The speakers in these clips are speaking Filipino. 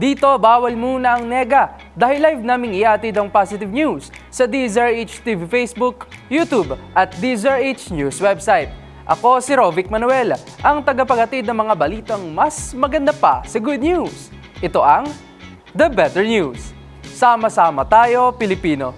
Dito, bawal muna ang nega dahil live naming iatid ang positive news sa DZRH TV Facebook, YouTube at DZRH News website. Ako si Rovic Manuel, ang tagapaghatid ng mga balitang mas maganda pa sa good news. Ito ang The Better News. Sama-sama tayo, Pilipino.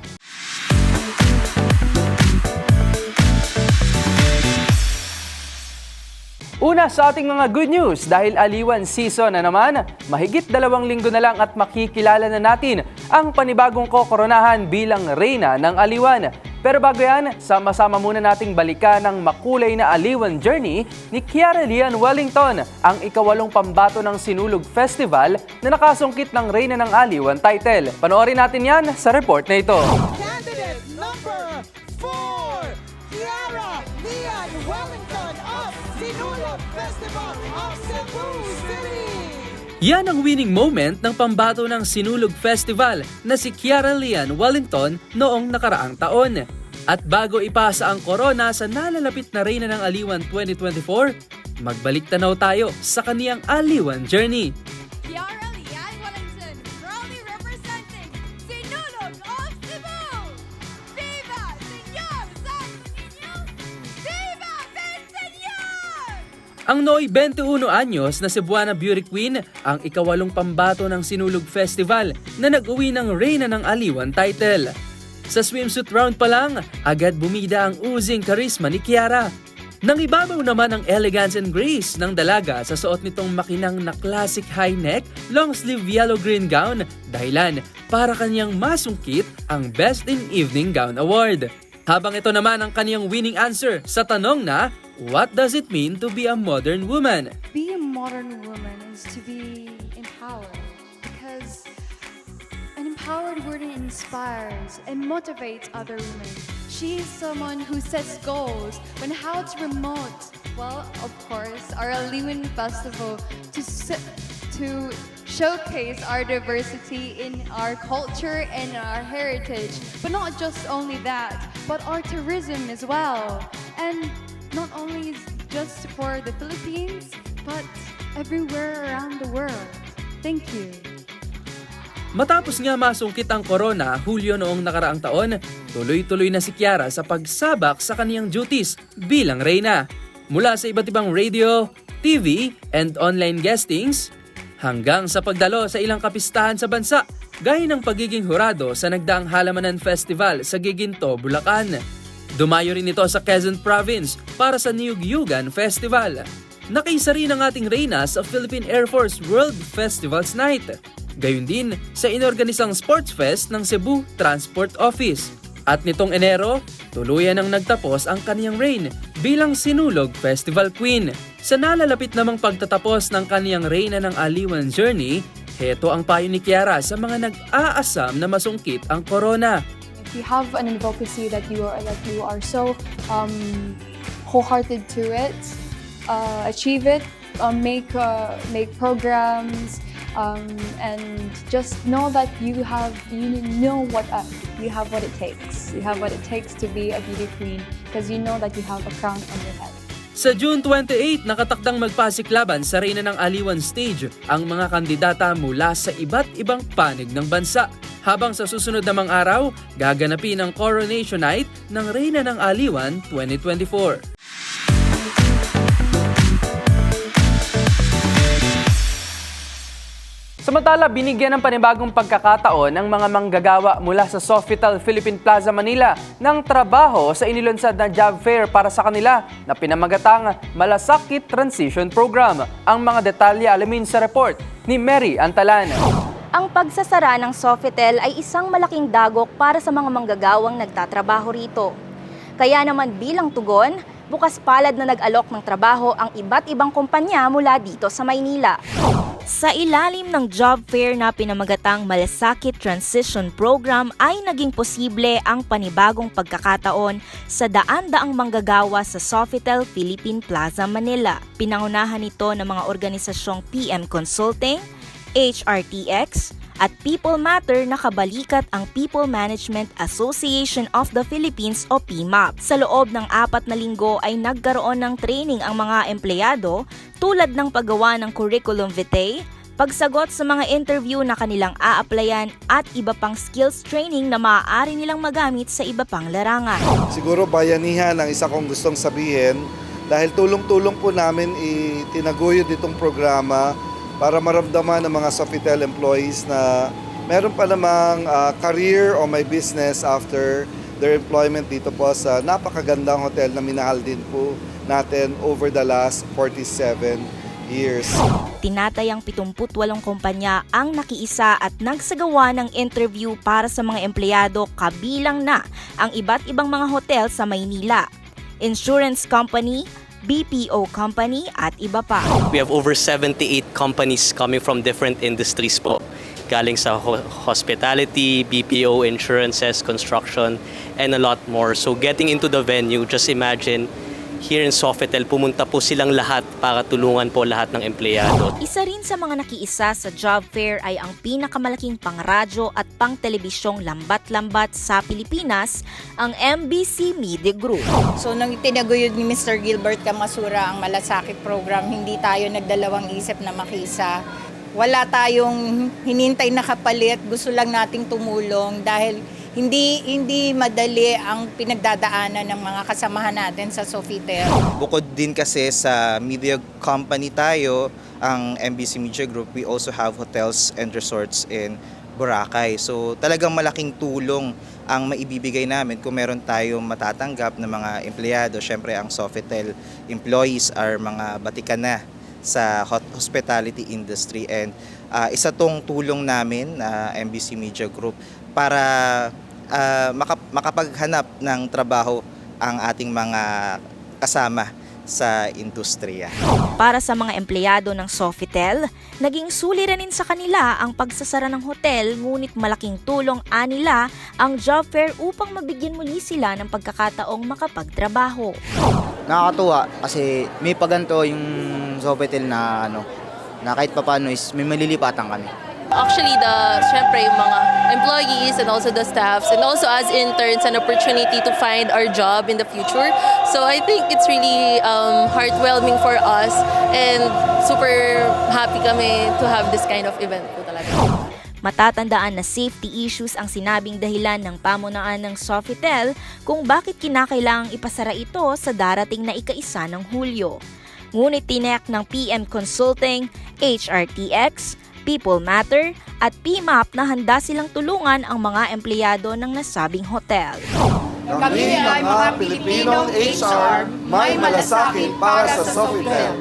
Una sa ating mga good news dahil aliwan season na naman, mahigit dalawang linggo na lang at makikilala na natin ang panibagong kokoronahan bilang reyna ng aliwan. Pero bago yan, sama-sama muna nating balikan ang makulay na aliwan journey ni Kiara Lian Wellington, ang ikawalong pambato ng Sinulog Festival na nakasungkit ng Reyna ng Aliwan title. Panoorin natin yan sa report na ito. Candidate number Yan ang winning moment ng pambato ng Sinulog Festival na si Kiara Lian Wellington noong nakaraang taon. At bago ipasa ang corona sa nalalapit na Reyna ng Aliwan 2024, magbalik tanaw tayo sa kaniyang Aliwan journey. Ang Noy 21 anyos na Cebuana Beauty Queen ang ikawalong pambato ng Sinulog Festival na nag-uwi ng Reyna ng Aliwan title. Sa swimsuit round pa lang, agad bumida ang oozing charisma ni Kiara. Nang ibabaw naman ang elegance and grace ng dalaga sa suot nitong makinang na classic high neck, long sleeve yellow-green gown, dahilan para kanyang masungkit ang Best in Evening Gown Award. Habang ito naman ang kaniyang winning answer sa tanong na, What does it mean to be a modern woman? be a modern woman is to be empowered because an empowered woman inspires and motivates other women. She is someone who sets goals on how to promote, well, of course, our Aliwin Festival to to showcase our diversity in our culture and our heritage. But not just only that, but our tourism as well. And not only is just for the Philippines, but everywhere around the world. Thank you. Matapos nga masungkit ang corona Hulyo noong nakaraang taon, tuloy-tuloy na si Kiara sa pagsabak sa kaniyang duties bilang reyna. Mula sa iba't ibang radio, TV, and online guestings, hanggang sa pagdalo sa ilang kapistahan sa bansa, gaya ng pagiging hurado sa nagdaang Halamanan Festival sa Giginto, Bulacan. Dumayo rin ito sa Quezon Province para sa Niyugyugan Festival. Nakaisa rin ang ating reyna sa Philippine Air Force World Festivals Night. Gayun din sa inorganisang Sports Fest ng Cebu Transport Office. At nitong Enero, tuluyan ang nagtapos ang kaniyang reign bilang Sinulog Festival Queen. Sa nalalapit namang pagtatapos ng kaniyang reyna ng Aliwan Journey, heto ang payo ni Kiara sa mga nag-aasam na masungkit ang corona. You have an advocacy that you are that you are so um, wholehearted to it, uh, achieve it, um, make uh, make programs, um, and just know that you have you know what uh, you have what it takes. You have what it takes to be a beauty queen because you know that you have a crown on your head. Sa June 28, nakatakdang magpasiklaban sa Reyna ng Aliwan Stage ang mga kandidata mula sa iba't ibang panig ng bansa. Habang sa susunod namang araw, gaganapin ang Coronation Night ng Reyna ng Aliwan 2024. Samantala, binigyan ng panibagong pagkakataon ang mga manggagawa mula sa Sofitel Philippine Plaza Manila ng trabaho sa inilunsad na job fair para sa kanila na pinamagatang Malasakit Transition Program. Ang mga detalye alamin sa report ni Mary Antalan. Ang pagsasara ng Sofitel ay isang malaking dagok para sa mga manggagawang nagtatrabaho rito. Kaya naman bilang tugon, bukas palad na nag-alok ng trabaho ang iba't ibang kumpanya mula dito sa Maynila. Sa ilalim ng job fair na pinamagatang Malasakit Transition Program ay naging posible ang panibagong pagkakataon sa daan-daang manggagawa sa Sofitel Philippine Plaza, Manila. Pinangunahan ito ng mga organisasyong PM Consulting, HRTX, at People Matter na kabalikat ang People Management Association of the Philippines o PMAP. Sa loob ng apat na linggo ay nagkaroon ng training ang mga empleyado tulad ng paggawa ng curriculum vitae, pagsagot sa mga interview na kanilang a-applyan at iba pang skills training na maaari nilang magamit sa iba pang larangan. Siguro bayanihan ang isa kong gustong sabihin dahil tulong-tulong po namin itinaguyod itong programa para maramdaman ng mga Sofitel employees na meron pa namang ah, career o may business after their employment dito po sa napakagandang hotel na minahal din po natin over the last 47 years. Tinatayang 78 kumpanya ang nakiisa at nagsagawa ng interview para sa mga empleyado kabilang na ang iba't ibang mga hotel sa Maynila, insurance company, BPO company at iba pa. We have over 78 companies coming from different industries po. Galing sa ho- hospitality, BPO, insurances, construction, and a lot more. So getting into the venue, just imagine, here in Sofitel, pumunta po silang lahat para tulungan po lahat ng empleyado. Isa rin sa mga nakiisa sa job fair ay ang pinakamalaking pangradyo at pang-telebisyong lambat-lambat sa Pilipinas, ang MBC Media Group. So nang tinaguyod ni Mr. Gilbert Kamasura ang malasakit program, hindi tayo nagdalawang isip na makisa. Wala tayong hinintay na kapalit, gusto lang nating tumulong dahil hindi hindi madali ang pinagdadaanan ng mga kasamahan natin sa Sofitel. Bukod din kasi sa media company tayo, ang MBC Media Group, we also have hotels and resorts in Boracay. So talagang malaking tulong ang maibibigay namin kung meron tayong matatanggap na mga empleyado. Siyempre ang Sofitel employees are mga batikan na sa hospitality industry and ah, isa tong tulong namin na MBC Media Group para makap- makapaghanap ng trabaho ang ating mga kasama sa industriya. Para sa mga empleyado ng Sofitel, naging suliranin sa kanila ang pagsasara ng hotel ngunit malaking tulong anila ang job fair upang mabigyan muli sila ng pagkakataong makapagtrabaho. nakakatuwa kasi may paganto yung Sofitel na ano na kahit papaano is may malilipatan kami. Actually, the, syempre, yung mga employees and also the staffs and also as interns, an opportunity to find our job in the future. So I think it's really um, heartwarming for us and super happy kami to have this kind of event po talaga. Matatandaan na safety issues ang sinabing dahilan ng pamunaan ng Sofitel kung bakit kinakailangang ipasara ito sa darating na ikaisa ng Hulyo. Ngunit tinek ng PM Consulting, HRTX, People Matter at PMAP na handa silang tulungan ang mga empleyado ng nasabing hotel. Kami ay mga Pilipinong HR, may malasakit para sa Sofitel.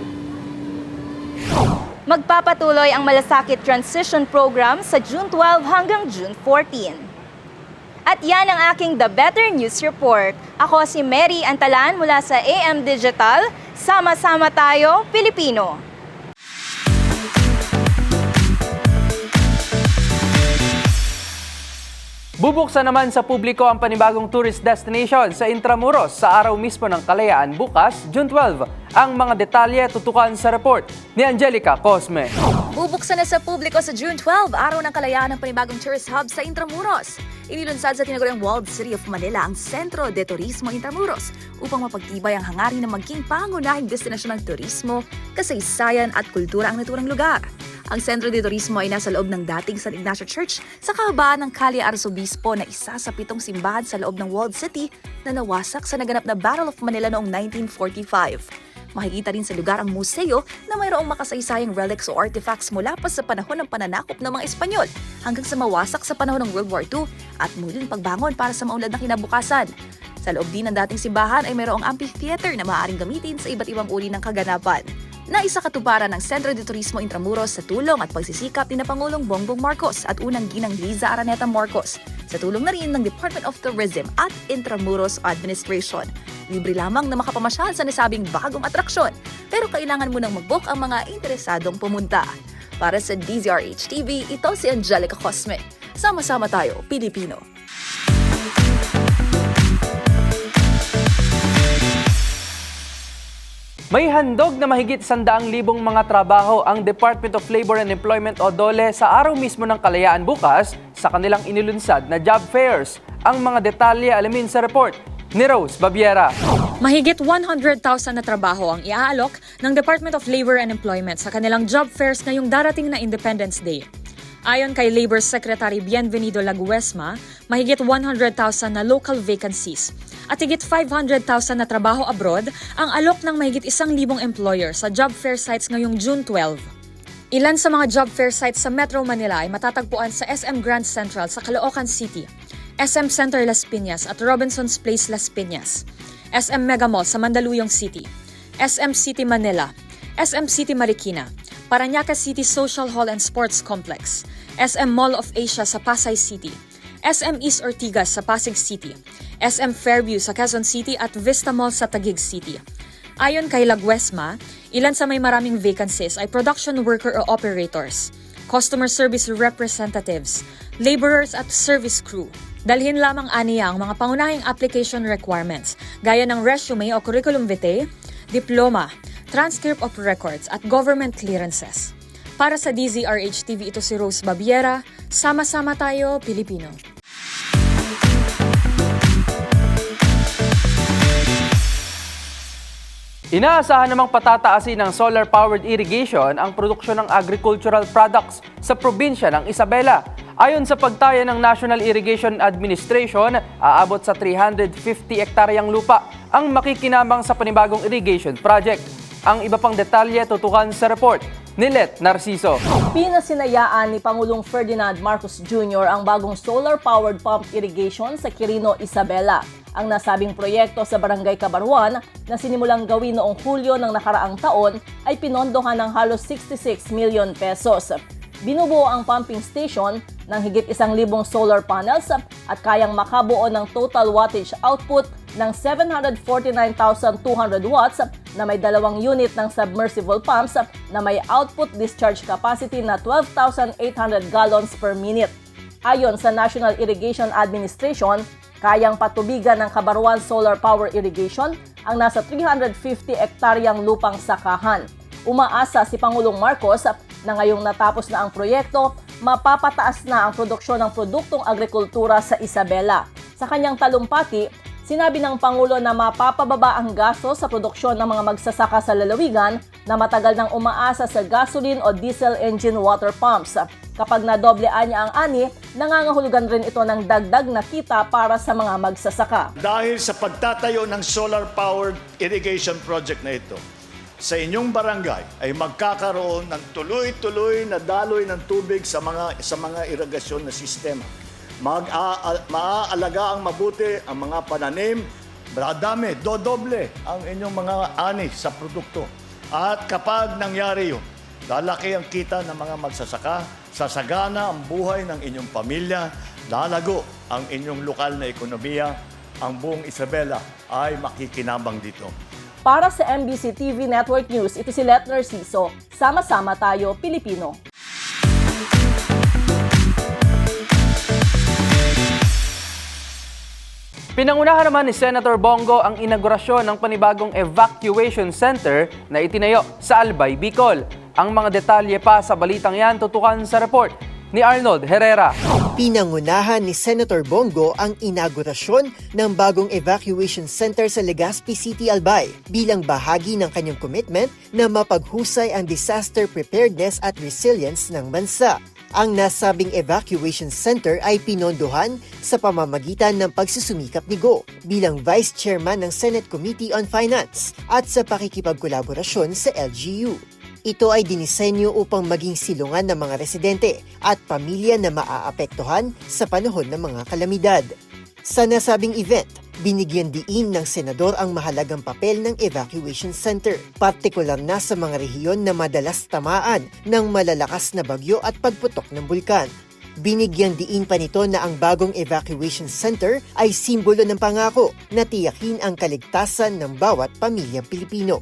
Magpapatuloy ang Malasakit Transition Program sa June 12 hanggang June 14. At yan ang aking The Better News Report. Ako si Mary Antalan mula sa AM Digital. Sama-sama tayo, Pilipino. Bubuksan naman sa publiko ang panibagong tourist destination sa Intramuros sa araw mismo ng Kalayaan bukas, June 12. Ang mga detalye tutukan sa report ni Angelica Cosme. Bubuksan na sa publiko sa June 12, araw ng kalayaan ng panibagong tourist hub sa Intramuros. Inilunsad sa tinaguriang Walled City of Manila ang Centro de Turismo Intramuros upang mapagtibay ang hangarin na maging pangunahing destinasyon ng turismo, kasaysayan at kultura ang naturang lugar. Ang Centro de Turismo ay nasa loob ng dating San Ignacio Church sa kahabaan ng Calle Arsobispo na isa sa pitong simbahan sa loob ng Walled City na nawasak sa naganap na Battle of Manila noong 1945. Makikita rin sa lugar ang museo na mayroong makasaysayang relics o artifacts mula pa sa panahon ng pananakop ng mga Espanyol hanggang sa mawasak sa panahon ng World War II at muling pagbangon para sa maunlad na kinabukasan. Sa loob din ng dating simbahan ay mayroong amphitheater na maaaring gamitin sa iba't ibang uri ng kaganapan. Naisa katuparan ng Centro de Turismo Intramuros sa tulong at pagsisikap ni na Pangulong Bongbong Marcos at unang ginang Liza Araneta Marcos sa tulong na rin ng Department of Tourism at Intramuros Administration. Libre lamang na makapamasyal sa nasabing bagong atraksyon pero kailangan mo nang mag-book ang mga interesadong pumunta. Para sa DZRH TV, ito si Angelica Cosme. Sama-sama tayo, Pilipino. May handog na mahigit sandaang libong mga trabaho ang Department of Labor and Employment o DOLE sa araw mismo ng kalayaan bukas sa kanilang inilunsad na job fairs. Ang mga detalye alamin sa report ni Rose Babiera. Mahigit 100,000 na trabaho ang iaalok ng Department of Labor and Employment sa kanilang job fairs ngayong darating na Independence Day. Ayon kay Labor Secretary Bienvenido Laguesma, mahigit 100,000 na local vacancies at higit 500,000 na trabaho abroad ang alok ng mahigit isang libong employer sa job fair sites ngayong June 12. Ilan sa mga job fair sites sa Metro Manila ay matatagpuan sa SM Grand Central sa Caloocan City, SM Center Las Piñas at Robinson's Place Las Piñas, SM Mega Mall sa Mandaluyong City, SM City Manila, SM City Marikina, Paranaque City Social Hall and Sports Complex, SM Mall of Asia sa Pasay City, SM East Ortigas sa Pasig City, SM Fairview sa Quezon City at Vista Mall sa Taguig City. Ayon kay Laguesma, ilan sa may maraming vacancies ay production worker o operators, customer service representatives, laborers at service crew. Dalhin lamang aniya ang mga pangunahing application requirements gaya ng resume o curriculum vitae, diploma, transcript of records at government clearances. Para sa DZRH TV ito si Rose Babiera, sama-sama tayo Pilipino. Inaasahan namang patataasin ng solar-powered irrigation ang produksyon ng agricultural products sa probinsya ng Isabela. Ayon sa pagtaya ng National Irrigation Administration, aabot sa 350 hektaryang lupa ang makikinabang sa panibagong irrigation project. Ang iba pang detalye tutukan sa report ni Let Narciso. Pinasinayaan ni Pangulong Ferdinand Marcos Jr. ang bagong solar-powered pump irrigation sa Quirino, Isabela. Ang nasabing proyekto sa Barangay Cabaruan na sinimulang gawin noong Hulyo ng nakaraang taon ay pinondohan ng halos 66 million pesos. Binubuo ang pumping station ng higit isang libong solar panels at kayang makabuo ng total wattage output ng 749,200 watts na may dalawang unit ng submersible pumps na may output discharge capacity na 12,800 gallons per minute. Ayon sa National Irrigation Administration, kayang patubigan ng Kabaruan Solar Power Irrigation ang nasa 350 ektaryang lupang sakahan. Umaasa si Pangulong Marcos na ngayong natapos na ang proyekto, mapapataas na ang produksyon ng produktong agrikultura sa Isabela. Sa kanyang talumpati, sinabi ng Pangulo na mapapababa ang gasto sa produksyon ng mga magsasaka sa lalawigan na matagal nang umaasa sa gasoline o diesel engine water pumps. Kapag nadoblean niya ang ani, nangangahulugan rin ito ng dagdag na kita para sa mga magsasaka. Dahil sa pagtatayo ng solar-powered irrigation project na ito, sa inyong barangay ay magkakaroon ng tuloy-tuloy na daloy ng tubig sa mga sa mga irigasyon na sistema. Mag maaalaga ang mabuti ang mga pananim, bradami, dodoble ang inyong mga ani sa produkto. At kapag nangyari yun, lalaki ang kita ng mga magsasaka, sasagana ang buhay ng inyong pamilya, lalago ang inyong lokal na ekonomiya, ang buong Isabela ay makikinabang dito. Para sa MBC TV Network News, ito si Let Narciso. Sama-sama tayo, Pilipino. Pinangunahan naman ni Senator Bongo ang inaugurasyon ng panibagong evacuation center na itinayo sa Albay, Bicol. Ang mga detalye pa sa balitang yan tutukan sa report ni Arnold Herrera. Pinangunahan ni Senator Bongo ang inaugurasyon ng bagong evacuation center sa Legazpi City, Albay bilang bahagi ng kanyang commitment na mapaghusay ang disaster preparedness at resilience ng bansa. Ang nasabing evacuation center ay pinondohan sa pamamagitan ng pagsusumikap ni Go bilang Vice Chairman ng Senate Committee on Finance at sa pakikipagkolaborasyon sa LGU. Ito ay dinisenyo upang maging silungan ng mga residente at pamilya na maaapektuhan sa panahon ng mga kalamidad. Sa nasabing event, binigyan diin ng senador ang mahalagang papel ng evacuation center, partikular na sa mga rehiyon na madalas tamaan ng malalakas na bagyo at pagputok ng bulkan. Binigyan diin pa nito na ang bagong evacuation center ay simbolo ng pangako na tiyakin ang kaligtasan ng bawat pamilyang Pilipino.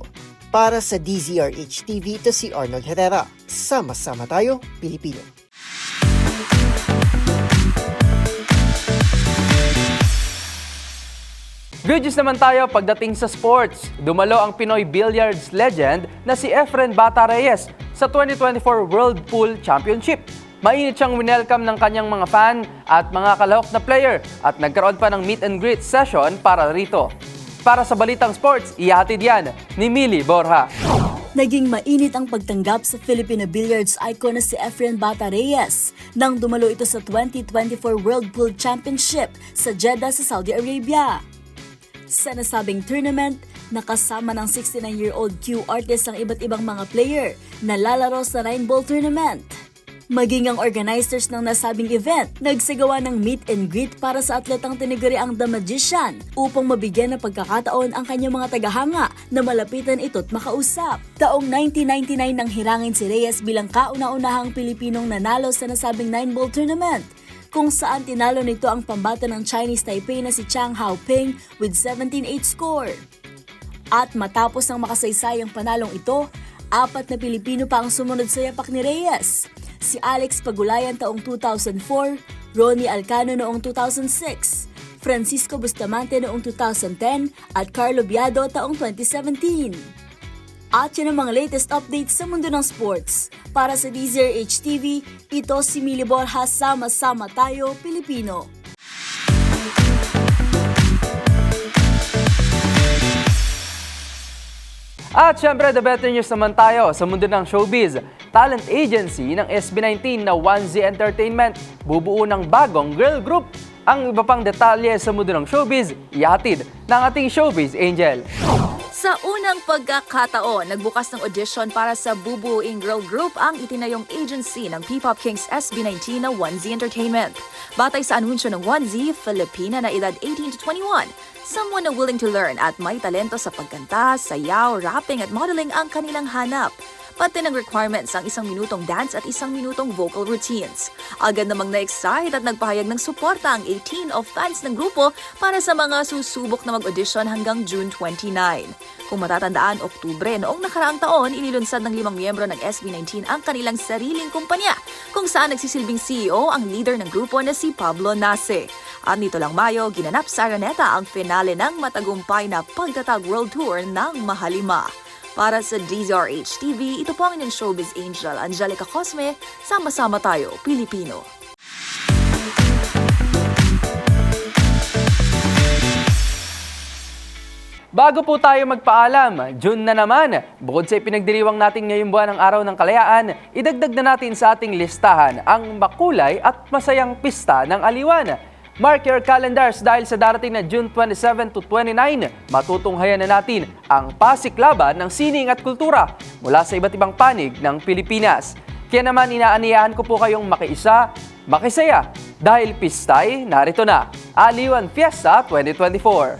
Para sa DZRH TV, ito si Arnold Herrera. Sama-sama tayo, Pilipino. Good news naman tayo pagdating sa sports. Dumalo ang Pinoy Billiards legend na si Efren Bata Reyes sa 2024 World Pool Championship. Mainit siyang winelcome ng kanyang mga fan at mga kalahok na player at nagkaroon pa ng meet and greet session para rito. Para sa Balitang Sports, ihatid yan ni Mili Borja. Naging mainit ang pagtanggap sa Filipino billiards icon na si Efren Bata Reyes nang dumalo ito sa 2024 World Pool Championship sa Jeddah sa Saudi Arabia. Sa nasabing tournament, nakasama ng 69-year-old Q artist ang iba't ibang mga player na lalaro sa Nine Ball Tournament. Maging ang organizers ng nasabing event, nagsagawa ng meet and greet para sa atletang tiniguri ang The Magician upang mabigyan ng pagkakataon ang kanyang mga tagahanga na malapitan ito't makausap. Taong 1999 nang hirangin si Reyes bilang kauna-unahang Pilipinong nanalo sa nasabing Nine Ball Tournament kung saan tinalo nito ang pambata ng Chinese Taipei na si Chang Haoping with 17-8 score. At matapos ng makasaysayang panalong ito, apat na Pilipino pa ang sumunod sa yapak ni Reyes. Si Alex Pagulayan taong 2004, Ronnie Alcano noong 2006, Francisco Bustamante noong 2010 at Carlo Biado taong 2017. At yan ang mga latest updates sa mundo ng sports. Para sa DZRH TV, ito si Mili Borja, sama-sama tayo, Pilipino. At syempre, the better news naman tayo sa mundo ng showbiz. Talent agency ng SB19 na 1Z Entertainment bubuo ng bagong girl group. Ang iba pang detalye sa mundo ng showbiz, ihatid ng ating showbiz angel. Sa unang pagkakataon, nagbukas ng audition para sa bubuing girl group ang itinayong agency ng P-Pop Kings SB19 na 1Z Entertainment. Batay sa anunsyo ng 1Z, Filipina na edad 18 to 21, someone na willing to learn at may talento sa pagkanta, sayaw, rapping at modeling ang kanilang hanap. Pati ng requirements ang isang minutong dance at isang minutong vocal routines. Agad namang na-excite at nagpahayag ng suporta ang 18 of fans ng grupo para sa mga susubok na mag-audition hanggang June 29. Kung matatandaan, Oktubre noong nakaraang taon, inilunsad ng limang miyembro ng SB19 ang kanilang sariling kumpanya kung saan nagsisilbing CEO ang leader ng grupo na si Pablo Nase. At nito lang Mayo, ginanap sa Araneta ang finale ng matagumpay na pagtatag world tour ng Mahalima. Para sa DZRH TV, ito po ang inyong showbiz angel, Angelica Cosme. Sama-sama tayo, Pilipino. Bago po tayo magpaalam, June na naman. Bukod sa ipinagdiriwang natin ngayong buwan ng Araw ng Kalayaan, idagdag na natin sa ating listahan ang makulay at masayang pista ng aliwan. Mark your calendars dahil sa darating na June 27 to 29, matutunghayan na natin ang pasiklaban ng sining at kultura mula sa iba't ibang panig ng Pilipinas. Kaya naman inaaniyahan ko po kayong makiisa, makisaya dahil pistay narito na, Aliwan Fiesta 2024.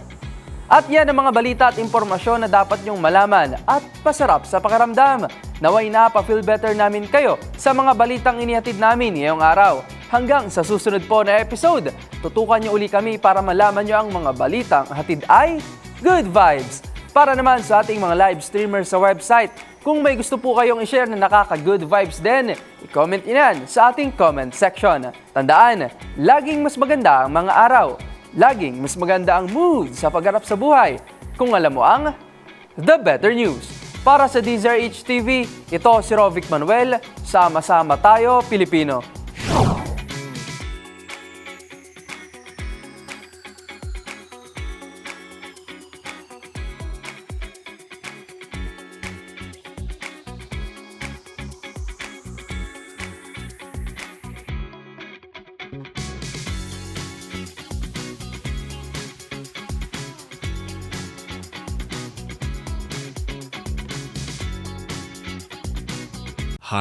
At yan ang mga balita at impormasyon na dapat nyong malaman at pasarap sa pakiramdam. Naway na pa-feel better namin kayo sa mga balitang inihatid namin ngayong araw. Hanggang sa susunod po na episode, tutukan niyo uli kami para malaman niyo ang mga balitang hatid ay Good Vibes. Para naman sa ating mga live streamers sa website, kung may gusto po kayong i-share na nakaka-good vibes din, i-comment inan sa ating comment section. Tandaan, laging mas maganda ang mga araw. Laging mas maganda ang mood sa pagharap sa buhay. Kung alam mo ang The Better News. Para sa DZRH TV, ito si Rovic Manuel. Sama-sama tayo, Pilipino.